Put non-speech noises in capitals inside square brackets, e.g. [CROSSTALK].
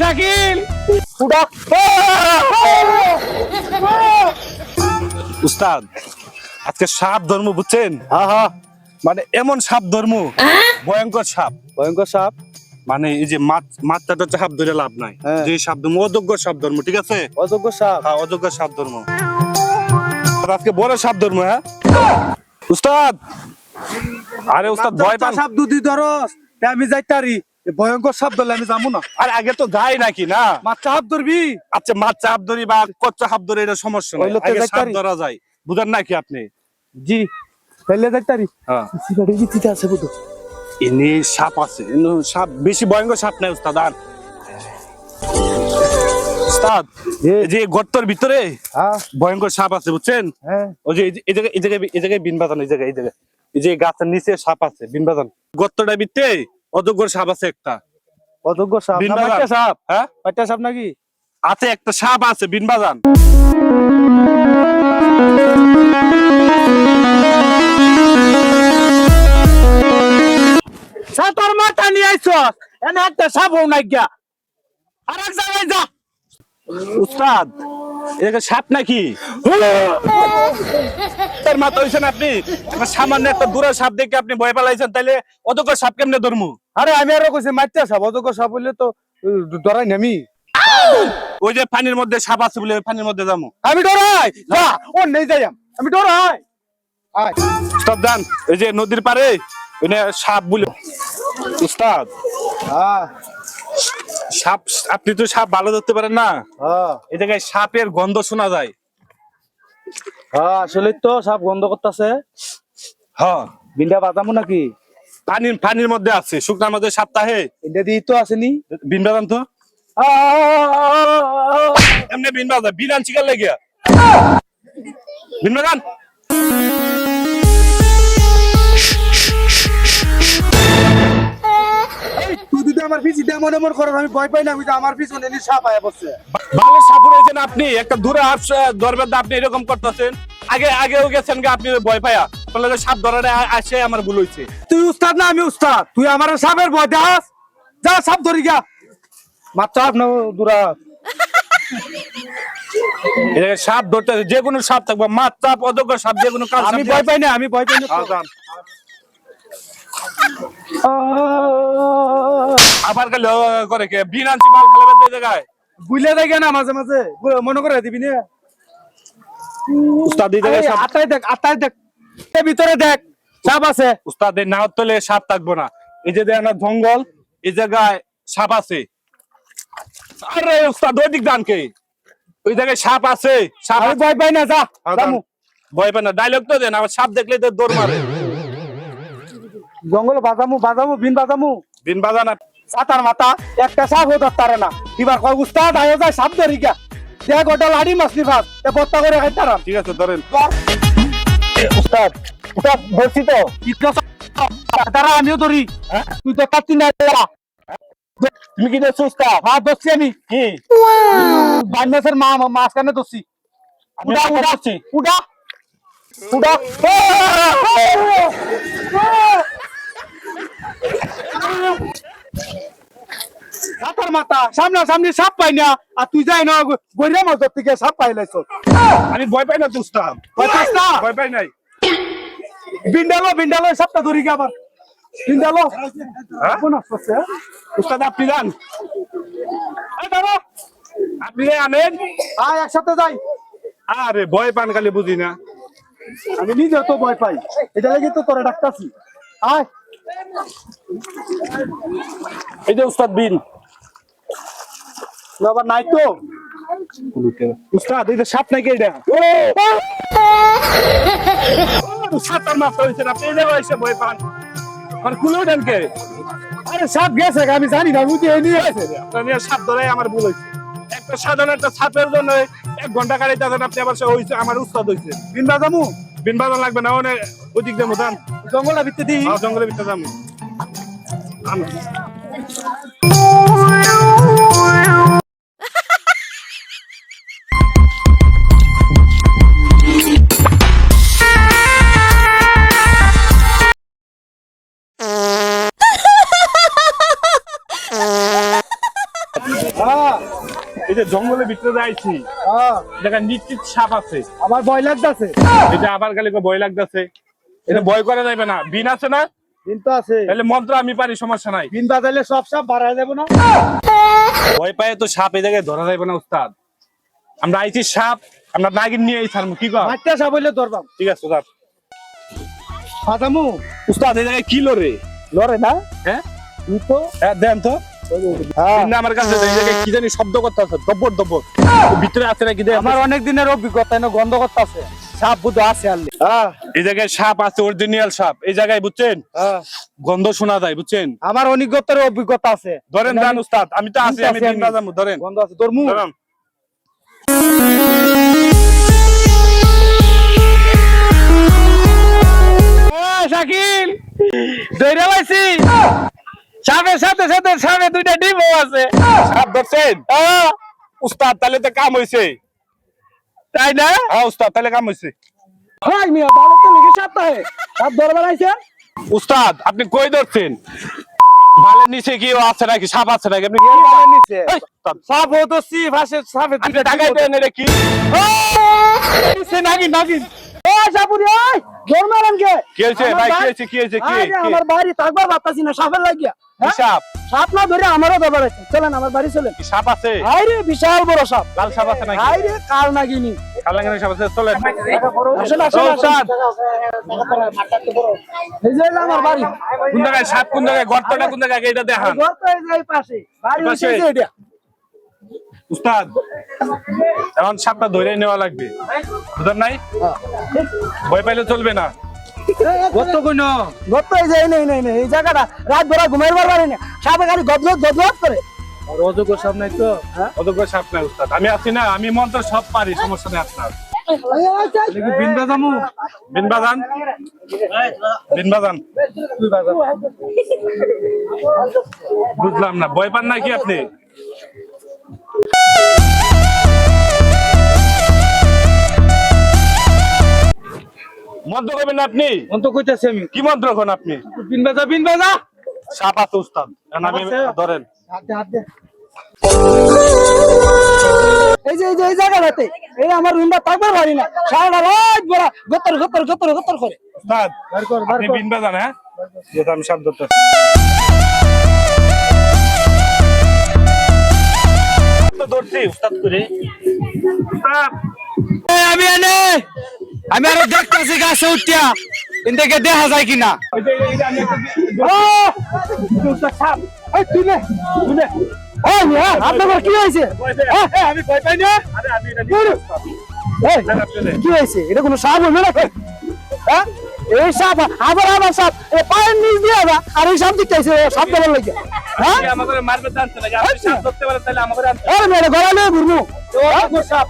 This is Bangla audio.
শাকিল! উস্তাদ আজকে সাপ ধর্ম বুঝছেন? হ্যাঁ হ্যাঁ। মানে এমন সাপ ধর্ম ভয়ঙ্কর সাপ। ভয়ঙ্কর সাপ। মানে এই যে মাছ মাছটা সাপ ধরে লাভ নাই। হ্যাঁ। যে সাপ ধর্ম অযোগ্য সাপ ধর্ম ঠিক আছে? অযোগ্য সাপ। হ্যাঁ অযোগ্য সাপ ধর্ম। আজকে বড় সাপ ধর্ম হ্যাঁ? উস্তাদ! আরে উস্তাদ ভয় পান। সাপ দুধি ধরস তে আমি যাইতারি। ভয়ঙ্কর সাপ ধরলে আমি যাব না। আর আগে তো যাই নাকি না? মাছ সাপ ধরবি? আচ্ছা মাছ চাপ ধরি বা কচ্চা সাপ ধরি এটা সমস্যা নাই। আগে সাপ ধরা যায়। বুঝেন নাকি আপনি? জি ফেললে যাইতারি হ্যাঁ। সিগারেট আছে বুঝো? এনে সাপ আছে সাপ বেশি ভয়ঙ্কর সাপ নাই উস্তাদ আর? উস্তাদ এই যে গর্তর ভিতরে হ্যাঁ। ভয়ঙ্কর সাপ আছে বুঝছেন? হ্যাঁ। ওই যে এই যে- এই জায়গায় এই জায়গায় এই জায়গায় বিন বাজান এই জায়গায় এই জায়গায় এই যে গাছের নিচে সাপ আছে বিন বাজান গর্তটা ভিতরে অজগর সাপ আছে একটা। অযোগ্য সাপ? সাপ। হ্যাঁ? সাপ নাকি? আছে একটা সাপ আছে বিন বাজান সাতর মাথা নিয়ে আইছ এনে একটা সাপ হও নাই গিয়া। আর এক জায়গায় যা। উস্তাদ এটা সাপ নাকি? [LAUGHS] তার মাথা হয়েছেন আপনি? সামান্য একটা দূরে সাপ দেখে আপনি ভয় পালাইছেন তাইলে অজগর সাপ কেমনে ধরমু? আরে আমি আরও কইছি মাইটা সাপ অযোগ্য সাপ হইলে তো ডরাই নামি ওই যে পানির মধ্যে সাপ আছে বলে পানির মধ্যে যাব আমি ডরাই! যা ও নেই যাই আমি। ডরাই! আয়। উস্তাদ যান এই যে নদীর পারে ওইখানে সাপ বলে উস্তাদ। হ্যাঁ। সাপ আপনি তো সাপ ভালো ধরতে পারেন না। হ্যাঁ। এই জায়গায় সাপের গন্ধ শোনা যায়। হ্যাঁ আসলে তো সাপ গন্ধ করতেছে। হ্যাঁ। বিন্ডা বাদামু নাকি? পানির পানির মধ্যে আছে শুকনার মধ্যে সপ্তাহে ইন্ডা দিয়ে তো আসেনি। বিন বাদাম তো? এমনি বিন বাদাম বিন আনছি কাল লেগে বিন বাজান? আমার পিছি এমন এমন করো আমি ভয় পাই না আমি আমার পিছনে নি সাপ আয়া বসছে ভালো সাপ রয়েছেন আপনি একটা দূরে হাত ধরবেন আপনি এরকম করতেছেন। আগে আগেও গেছেন গে আপনি ভয় পায়া। আপনার সাপ ধরাটা আসে আমার ভুল হয়েছে তুই উস্তাদ না আমি উস্তাদ। তুই আমার সাপের ভয় দেখাস? যা সাপ ধরি গা। মাত্র সাপ না দূরা। সাপ ধরতে যে কোনো সাপ থাকবে মাছ সাপ অযোগ্য সাপ যে কোনো কাজ আমি ভয় পাই না আমি ভয় পাই না। আবার ও করে কে? বিন আনছি মাল তো এই জায়গায়। বুঝলে দেখে না মাঝে মাঝে? মনে করে দিবি না। উস্তাদ সাপ আতাই দেখ আতাই দেখ। ভিতরে দেখ সাপ আছে। উস্তাদের নাও তলে সাপ থাকব না। এই যে দেখেন না জঙ্গল এই জায়গায় সাপ আছে। আরে উস্তাদ ওই দিক দানকে ওই জায়গায় সাপ আছে সাপ ভয় পাই না যা হ্যাঁ, ভয় পায় না ডায়লগ তো দেন আবার সাপ দেখলে তো দৌড় মারে। জঙ্গল বাজামু বাজামু বিন বাজামু। বিন বাজান। আর- সাতার মাথা একটা সাপ হতো তারে না। এবার কয় উস্তাদ আয়ো যায় সাপ ধরি গা দেখ ওটা লাড়ি মাছলি ভাত এ বত্তা করে খাইতারাম ঠিক আছে ধরেন। উস্তাদ উস্তাদ ধরছি তো। তারা আমিও ধরি। তুই তো কাটতি না। তুমি কি দেখছ উস্তাদ? হ্যাঁ ধরছি আমি। কি? বান্যাসের মা মাঝখানে ধরছি। উড়া উড়া। উড়া উড়া মাথা সামনা সামনি সাপ পাই না আর তুই যাই না গরিয়া মাছ থেকে সাপ পাইলাইছ আমি ভয় পাই না তো উস্তাদ পাইছিস না? ভয় পাই নাই। বিন্ডালো বিন্ডালো সাপটা ধরি গে আবার। বিন্ডালো হ্যাঁ? কোন আসছে উস্তাদ আপনি যান। আপনি আনেন। আয় একসাথে যাই। আরে ভয় পান খালি বুঝি না। আমি নিজে তো ভয় পাই। এটা লাগে তো তোরা ডাক্তারছি আয়। এই যে উস্তাদ বিন। আবার নাই তো। উস্তাদ এই সাপ নাকি এটা? সাপটার মাথা হয়েছে আপনি পান। আর আরে সাপ গেছে আমি জানি না বুঝি নিয়ে আছে আপনার সাপ ধরাই আমার ভুল হয়েছে। একটা সাধারণ একটা সাপের জন্য এক ঘণ্টা কাটাইতে আছেন আপনি আবার সে হয়েছে আমার উস্তাদ হয়েছে বিন বাজামু বিন বাজার লাগবে না অনেক ওদিক দিয়ে মোদান জঙ্গলের ভিতরে দিই জঙ্গলের ভিতরে যাব হ্যাঁ এই যে জঙ্গলের ভিতরে যাইছি হ্যাঁ। দেখা নিশ্চিত সাপ আছে। আমার ভয় লাগতেছে। এটা আবার গেলে ভয় লাগতেছে। এটা ভয় করা যাবে না। বিন আছে না? তো আছে। তাহলে মন্ত্র আমি পারি সমস্যা নাই। দিন বাজাইলে সব সব বাড়ায় যাব না। ভয় পায় তো সাপ এই জায়গায় ধরা যাবে না উস্তাদ। আমরা আইছি সাপ আমরা নাগিন নিয়ে ছাড়বো কি কর? মাঠটা সব হইলে ধরবাম। ঠিক আছে উস্তাদ। ফাদামু উস্তাদ এই জায়গায় কি লড়ে? লড়ে না? হ্যাঁ? তো হ্যাঁ, দেন তো। হ্যাঁ। আমার কাছে কি জানি শব্দ করতে আছে দব্বর। দব্বর ভিতরে আছে নাকি আমার অনেক দিনের অভিজ্ঞতা এনে গন্ধ করতেছে। সাপ বুধ আছে হ্যাঁ। এই জায়গায় সাপ আছে অরিজিনাল সাপ। এই জায়গায় বুঝছেন? হ্যাঁ। গন্ধ শোনা যায় বুঝছেন? আমার অনেকগতের অভিজ্ঞতা আছে। ধরেন দেন উস্তাদ আমি তো আছি আমি দিন ধরেন। গন্ধ আছে তোর মুখ। শাকিল! দৈরা পাইছি। সাপের সাথে সাথে সামনে দুইটা ডিমও আছে। সাপ ধরছেন? উস্তাদ তাহলে তো কাম হইছে। তাই না? হ্যাঁ উস্তাদ তাহলে কাম হইছে। হাই মিয়া ভালো তো লিখে সাপ তাহে। সাপ ধরবার আইছে উস্তাদ আপনি কই ধরছেন? ভালের নিচে কি ও আছে নাকি? সাপ আছে নাকি? আপনি কি ভালের নিচে? সাপ ও তো সি ভাষে সাপে আপনি টাকাই দেন এটা কি? নাগিন নাগিন। ও সাপুরি ওই জোর মারান কে? কি হয়েছে? ভাই কি বাড়ি- কি হয়েছে? কি? আমার বাড়ি থাকবার বাতাসি না সাপের লাগিয়া? সাপ সাপ না ধরে আমারও ধরবার আছে। চলেন আমার বাড়ি চলেন। সাপ আছে? আরে বিশাল বড় সাপ। লাল সাপ আছে নাকি? আরে কাল নাগিনি। কালাঙ্গানি সাপ আছে চলেন। আসেন আসেন আসেন। এই যে আমার বাড়ি। কোন জায়গায় সাপ কোন জায়গায় গর্তটা কোন জায়গায় এটা দেখান ঘর এই যে পাশে। বাড়ি এই হচ্ছে পাশে? এই যে এটা। উস্তাদ এখন সাপটা ধরে নেওয়া লাগবে। বুঝলেন নাই? ভয় পাইলে চলবে না। গত কইন গত এই যে এই নেই নেই নেই এই জায়গাটা রাত ভরা ঘুমাইবার পারে না। সাপে খালি গদগদ গদগদ করে। আর অযোগ্য সাপ নাই তো? হ্যাঁ? সাপ নাই উস্তাদ। আমি আছি না আমি মন্ত্র সব পারি সমস্যা নেই আপনার। দেখি বিন বাজামু বিন বাজান বিন বাজান তুই বাজা বুঝলাম না ভয় পান নাকি আপনি? মন্ত্র করবেন না আপনি? অন্ত কইতাছি আমি। কি মন্ত্র কোন আপনি? বিন বাজা বিন বাজা। সাপ আছে উস্তাদ আমি ধরেন। এই যে এই যে এই জায়গাটাতে এই আমার রুমটা থাকবার পারি না। সারাটা রাত ভরা গতর গতর গতর গতর করে। উস্তাদ আপনি বিন বাজান হ্যাঁ? যেটা আমি সাপ ধরতে তো ধরছি উস্তাদ করে। উস্তাদ আমি এনে আমি আরও দেখতেছি গাছে উঠিয়া। এদিকে দেখা যায় কিনা? আপনার কি হয়েছে? হ্যাঁ, আমি ভয় পাই না। কি হয়েছে? এটা কোনো সাপ হলো না হ্যাঁ? এই সাপ আবার আবার সাপ। এ পায়ের নিচ দিয়ে আবার আর এই সাপ দিতে আইছে সাপ দেবার লাগে হ্যাঁ? আমাদের মারবে জানতে নাকি আপনি সাপ ধরতে পারেন তাহলে আমাদের আরে মেরে গলা নিয়ে ঘুরবো। সাপ।